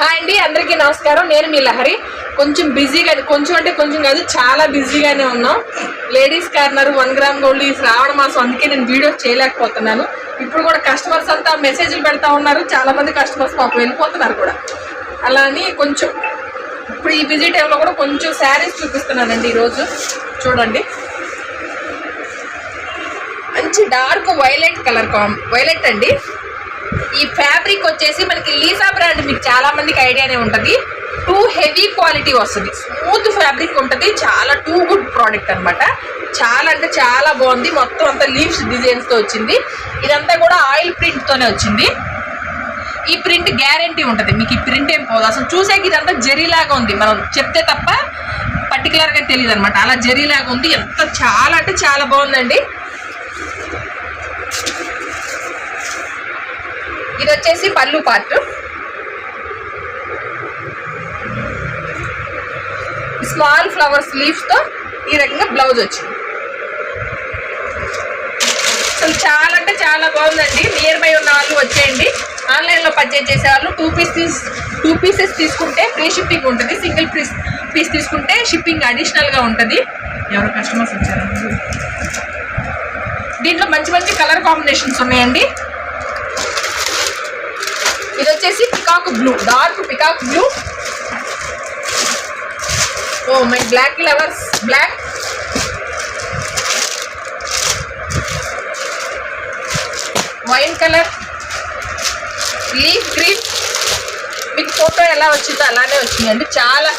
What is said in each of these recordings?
Hi అండి అందరికీ నమస్కారం. నేను మీ లహరి. కొంచెం బిజీగా కొంచెం అంటే కొంచెం కాదు చాలా బిజీగానే ఉన్నాం. Ladies corner one gram gold ఈ శ్రావణ మాసం అందుకే నేను వీడియో చేయలేకపోతున్నాను. ఇప్పుడు కూడా కస్టమర్స్ అంతా మెసేజ్లు పెడతా ఉన్నారు. చాలామంది కస్టమర్స్ మాకు వెళ్ళిపోతున్నారు కూడా. అలా అని కొంచెం ఇప్పుడు ఈ బిజీ టైంలో కూడా కొంచెం శారీస్ చూపిస్తున్నానండి ఈరోజు. చూడండి. మంచి dark violet colour calm violet అండి. ఈ ఫ్యాబ్రిక్ వచ్చేసి మనకి లీసా బ్రాండ్ మీకు చాలా మందికి ఐడియానే ఉంటుంది. టూ హెవీ క్వాలిటీ వస్తుంది. స్మూత్ ఫ్యాబ్రిక్ ఉంటుంది. చాలా టూ గుడ్ ప్రోడక్ట్ అనమాట చాలా అంటే చాలా బాగుంది. మొత్తం అంతా లీవ్స్ డిజైన్స్తో వచ్చింది. ఇదంతా కూడా ఆయిల్ ప్రింట్తోనే వచ్చింది. ఈ ప్రింట్ గ్యారంటీ ఉంటుంది. మీకు ఈ ప్రింట్ ఏం పోదు. అసలు చూసాక ఇదంతా జరీలాగా ఉంది. మనం చెప్తే తప్ప పర్టికులర్గా తెలియదు అనమాట అలా జరీలాగా ఉంది. ఎంత చాలా అంటే చాలా బాగుందండి. ఇది వచ్చేసి పళ్ళు పార్ట్. స్మాల్ ఫ్లవర్స్ లీఫ్తో ఈ రకంగా బ్లౌజ్ వచ్చింది. అసలు చాలా అంటే చాలా బాగుందండి. నియర్ బై ఉన్న వాళ్ళు వచ్చేయండి. ఆన్లైన్లో పర్చేజ్ చేసే వాళ్ళు టూ పీస్ తీస్ టూ పీసెస్ తీసుకుంటే ఫ్రీ షిప్పింగ్ ఉంటుంది. సింగిల్ పీస్ పీస్ తీసుకుంటే షిప్పింగ్ అడిషనల్గా ఉంటుంది. ఎవరు కస్టమర్స్ వచ్చారు. దీంట్లో మంచి మంచి కలర్ కాంబినేషన్స్ ఉన్నాయండి. ఇది వచ్చేసి peacock blue dark peacock blue oh my black lovers black wine colour leaf green మీకు ఫోటో ఎలా వచ్చిందో అలానే వచ్చిందండి. చాలా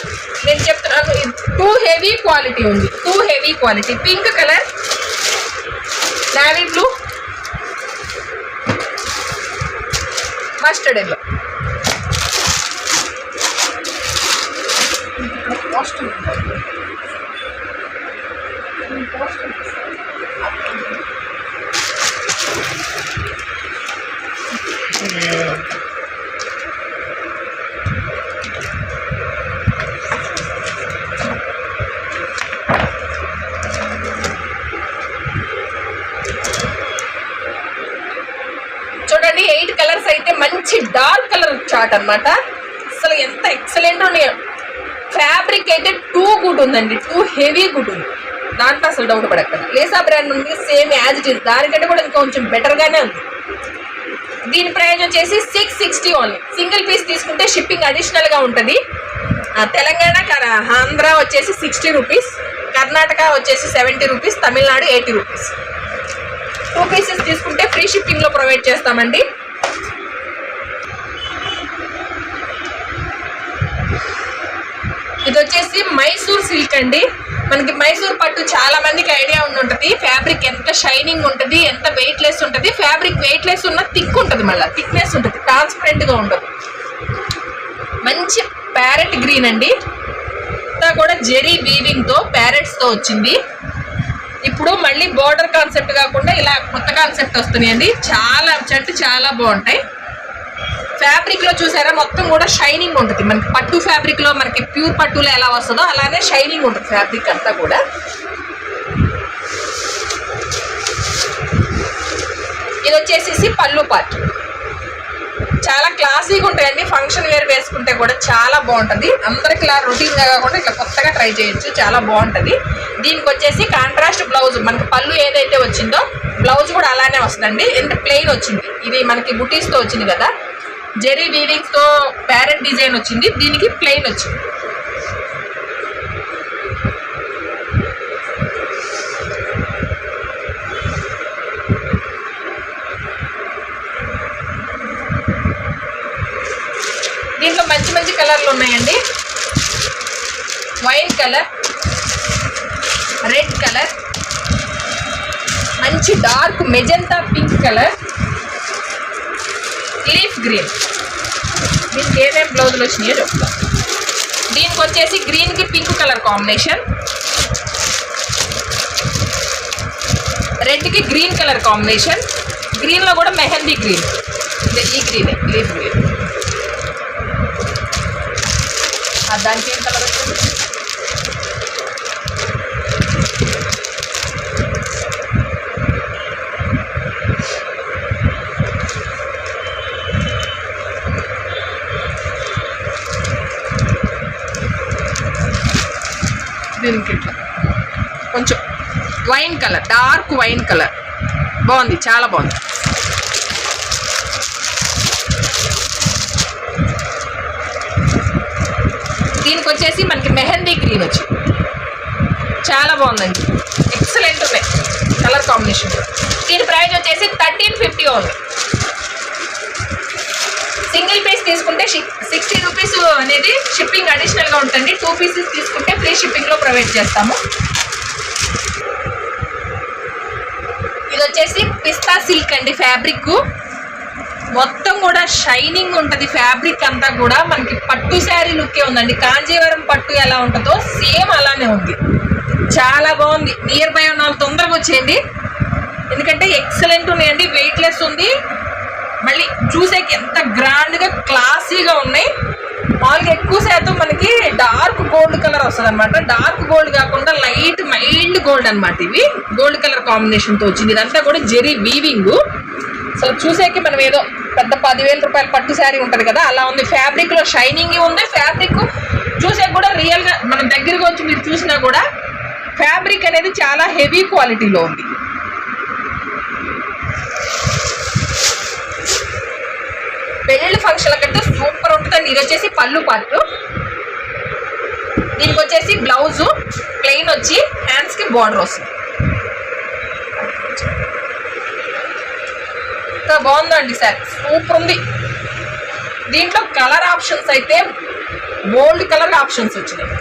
నేను చెప్తున్నాను టూ హెవీ క్వాలిటీ ఉంది. Too heavy quality pink colour navy blue mustard yellow చూడండి చాట్ అనమాట అసలు ఎంత ఎక్సలెంట్ ఉన్నాయో. ఫ్యాబ్రిక్ అయితే టూ గుడ్ ఉందండి. టూ హెవీ గుడ్ ఉంది. దాంట్లో అసలు డౌట్ పడక్కర్లేదు. లేసా బ్రాండ్ ఉంది సేమ్ యాజ్ ఇట్ ఇస్ దానికంటే కూడా ఇంకా కొంచెం బెటర్గానే ఉంది. దీని ప్రైజ్ వచ్చేసి six sixty only single piece తీసుకుంటే షిప్పింగ్ అడిషనల్గా ఉంటుంది. ఆ, తెలంగాణ ఆంధ్ర వచ్చేసి సిక్స్టీ రూపీస్ కర్ణాటక వచ్చేసి seventy rupees Tamil Nadu eighty rupees two pieces తీసుకుంటే ఫ్రీ షిప్పింగ్లో ప్రొవైడ్ చేస్తామండి. ఇది వచ్చేసి మైసూర్ సిల్క్ అండి. మనకి మైసూర్ పట్టు చాలా మందికి ఐడియా ఉండి ఉంటుంది ఫ్యాబ్రిక్ ఎంత షైనింగ్ ఉంటుంది ఎంత వెయిట్ లెస్ ఉంటుంది ఫ్యాబ్రిక్ వెయిట్ లెస్ ఉన్న థిక్ ఉంటుంది మళ్ళీ. థిక్నెస్ ఉంటుంది ట్రాన్స్పరెంట్గా ఉండదు మంచి ప్యారెట్ గ్రీన్ అండి. అంతా కూడా జెరీ వీవింగ్తో ప్యారెట్స్తో వచ్చింది. ఇప్పుడు మళ్ళీ బోర్డర్ కాన్సెప్ట్ కాకుండా ఇలా కొత్త కాన్సెప్ట్ వస్తున్నాయండి. చాలా చెట్టు చాలా బాగుంటాయి. ఫ్యాబ్రిక్లో చూసారా? మొత్తం కూడా షైనింగ్ ఉంటుంది. మనకి పట్టు ఫ్యాబ్రిక్లో మనకి ప్యూర్ పట్టులో ఎలా వస్తుందో అలానే షైనింగ్ ఉంటుంది ఫ్యాబ్రిక్ అంతా కూడా. ఇది వచ్చేసేసి పళ్ళు పార్ట్. చాలా క్లాసీగా ఉంటాయండి. ఫంక్షన్ వేర్ వేసుకుంటే కూడా చాలా బాగుంటుంది. అందరికి ఇలా రొటీన్ కాకుండా ఇట్లా కొత్తగా ట్రై చేయొచ్చు. చాలా బాగుంటుంది. దీనికి వచ్చేసి కాంట్రాస్ట్ బ్లౌజ్. మనకి పళ్ళు ఏదైతే వచ్చిందో బ్లౌజ్ కూడా అలానే వస్తుందండి. ఎంత ప్లెయిన్ వచ్చింది. ఇది మనకి బుటీస్తో వచ్చింది కదా. జెరీ వీవింగ్స్తో ప్యారెట్ డిజైన్ వచ్చింది. దీనికి ప్లెయిన్ వచ్చింది. దీంట్లో మంచి మంచి కలర్లు ఉన్నాయండి. వైన్ కలర్ రెడ్ కలర్ మంచి dark magenta pink colour. Leaf green. దీనికి ఏమేమి బ్లౌజులు వచ్చినాయో చెప్తా. దీనికి వచ్చేసి గ్రీన్కి పింక్ కలర్ కాంబినేషన్. రెడ్కి గ్రీన్ కలర్ కాంబినేషన్. గ్రీన్లో కూడా మెహందీ గ్రీన్. ఈ గ్రీన్ లీఫ్ గ్రీన్. దానికి ఏం కలర్ వచ్చింది కలర్ డార్క్ వైన్ కలర్. బాగుంది చాలా బాగుంది. దీనికి వచ్చేసి మనకి మెహందీ గ్రీన్ వచ్చి. చాలా బాగుందండి. ఎక్సలెంట్ ఉన్నాయి. కలర్ కాంబినేషన్ దీని ప్రైస్ వచ్చేసి థర్టీన్ ఫిఫ్టీ ఉంది సింగిల్ పీస్ తీసుకుంటే సిక్స్టీ రూపీస్ అనేది షిప్పింగ్ అడిషనల్గా ఉంటుంది టూ పీసెస్ తీసుకుంటే ఫ్రీ షిప్పింగ్లో ప్రొవైడ్ చేస్తాము ఇది వచ్చేసి పిస్తా సిల్క్ అండి ఫ్యాబ్రిక్. మొత్తం కూడా షైనింగ్ ఉంటుంది ఫ్యాబ్రిక్ అంతా కూడా. మనకి పట్టు శారీ లుక్కే ఉందండి. కాంజీవరం పట్టు ఎలా ఉంటుందో సేమ్ అలానే ఉంది. చాలా బాగుంది. నియర్ బై ఉన్న వాళ్ళు తొందరగా వచ్చేయండి. ఎందుకంటే ఎక్సలెంట్ ఉన్నాయండి. వెయిట్లెస్ ఉంది. మళ్ళీ చూసేకి ఎంత గ్రాండ్గా క్లాసీగా ఉన్నాయి. మామూలుగా ఎక్కువ శాతం మనకి డార్క్ గోల్డ్ కలర్ వస్తుంది అనమాట డార్క్ గోల్డ్ కాకుండా గోల్డ్ అనమాట ఇవి. గోల్డ్ కలర్ కాంబినేషన్తో వచ్చింది. ఇదంతా కూడా జెరీ వీవింగ్. సో చూసేకి మనం ఏదో పెద్ద పదివేల రూపాయల పట్టు శారీ ఉంటుంది కదా అలా ఉంది. ఫ్యాబ్రిక్లో షైనింగ్ ఉంది. ఫ్యాబ్రిక్ చూసే కూడా రియల్గా మనం దగ్గరగా వచ్చి మీరు చూసినా కూడా ఫ్యాబ్రిక్ అనేది చాలా హెవీ క్వాలిటీలో ఉంది. పెళ్ళిళ్ళ ఫంక్షన్ల కంటే సూపర్ ఉంటుందండి. ఇది వచ్చేసి పళ్ళు పట్టు దీనికి వచ్చేసి బ్లౌజు ప్లెయిన్ వచ్చి బార్డర్ వస్తుంది. ఎంత బాగుందండి సార్. సూపర్ ఉంది. దీంట్లో కలర్ ఆప్షన్స్ అయితే గోల్డ్ కలర్ ఆప్షన్స్ వచ్చినాయి.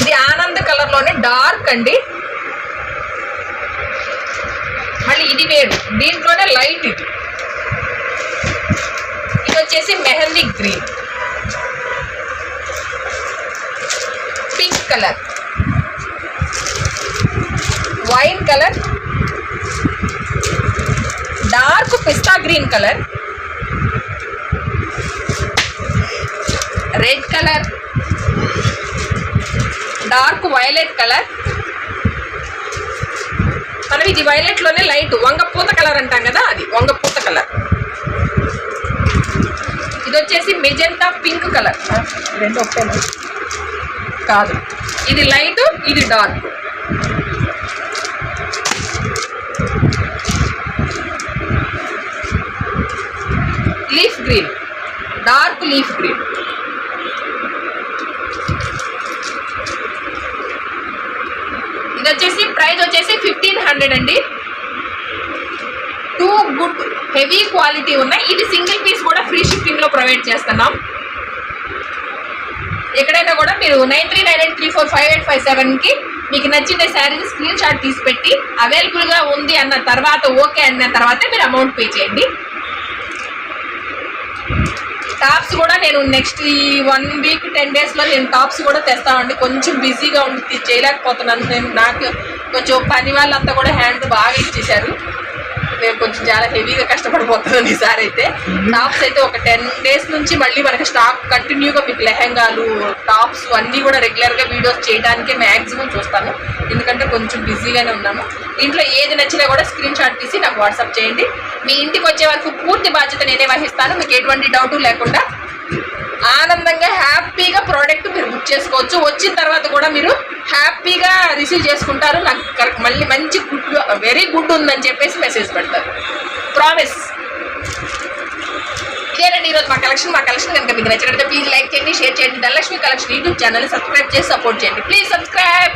ఇది ఆనంద్ కలర్లోనే డార్క్ అండి. మళ్ళీ ఇది వేరు. దీంట్లోనే లైట్ ఇది. ఇది వచ్చేసి mehndi green. Colour. Wine colour. Dark pista green colour. Red colour. Dark violet colour. మనం ఇది వైలెట్లోనే లైట్ వంగపూత కలర్ అంటాం కదా అది వంగపూత కలర్. ఇది వచ్చేసి మెజెంటా పింక్ కలర్. రెండు ఒకటే కాదు. ఇది లైట్ ఇది dark. Leaf green. Dark leaf green. ఇది వచ్చేసి ప్రైస్ వచ్చేసి ఫిఫ్టీన్ హండ్రెడ్ అండి. టూ గుడ్ హెవీ క్వాలిటీ ఉన్నాయి ఇది సింగిల్ పీస్ కూడా ఫ్రీ షిప్పింగ్లో ప్రొవైడ్ చేస్తున్నాం. ఎక్కడైనా కూడా మీరు nine three nine eight three four five eight five సెవెన్కి మీకు నచ్చిన శారీని స్క్రీన్ షాట్ తీసి పెట్టి అవైలబుల్గా ఉంది అన్న తర్వాత ఓకే అన్న తర్వాత మీరు అమౌంట్ పే చేయండి. టాప్స్ కూడా నేను నెక్స్ట్ ఈ వన్ వీక్ టెన్ డేస్లో నేను టాప్స్ కూడా తెస్తామండి. కొంచెం బిజీగా ఉండి చేయలేకపోతున్నాను నేను నాకు కొంచెం పని వాళ్ళంతా కూడా హ్యాండ్ బాగా ఇచ్చేశారు. నేను కొంచెం చాలా హెవీగా కష్టపడిపోతుంది ఈసారి అయితే. టాప్స్ అయితే ఒక టెన్ డేస్ నుంచి మళ్ళీ మనకి స్టాక్ కంటిన్యూగా మీకు లెహెంగాలు టాప్స్ అన్నీ కూడా రెగ్యులర్గా వీడియోస్ చేయడానికే మ్యాక్సిమం చూస్తాను. ఎందుకంటే కొంచెం బిజీగానే ఉన్నాము. ఇంట్లో ఏది నచ్చినా కూడా స్క్రీన్ షాట్ తీసి నాకు వాట్సాప్ చేయండి. మీ ఇంటికి వచ్చే వరకు పూర్తి బాధ్యత నేనే వహిస్తాను. మీకు ఎటువంటి డౌట్ లేకుండా ఆనందంగా హ్యాపీగా ప్రోడక్ట్ మీరు బుక్ చేసుకోవచ్చు. వచ్చిన తర్వాత కూడా మీరు హ్యాపీగా రిసీవ్ చేసుకుంటారు. నాకు కరెక్ట్ మళ్ళీ మంచి గుడ్ వెరీ గుడ్ ఉందని చెప్పేసి మెసేజ్ పెడతారు. ప్రామిస్ ఇదేనండి ఈరోజు మా కలెక్షన్. మా కలెక్షన్ కనుక మీకు నచ్చినట్లయితే ప్లీజ్ లైక్ చేయండి షేర్ చేయండి. Dhanalakshmi collection YouTube channel subscribe చేసి సపోర్ట్ చేయండి. Please subscribe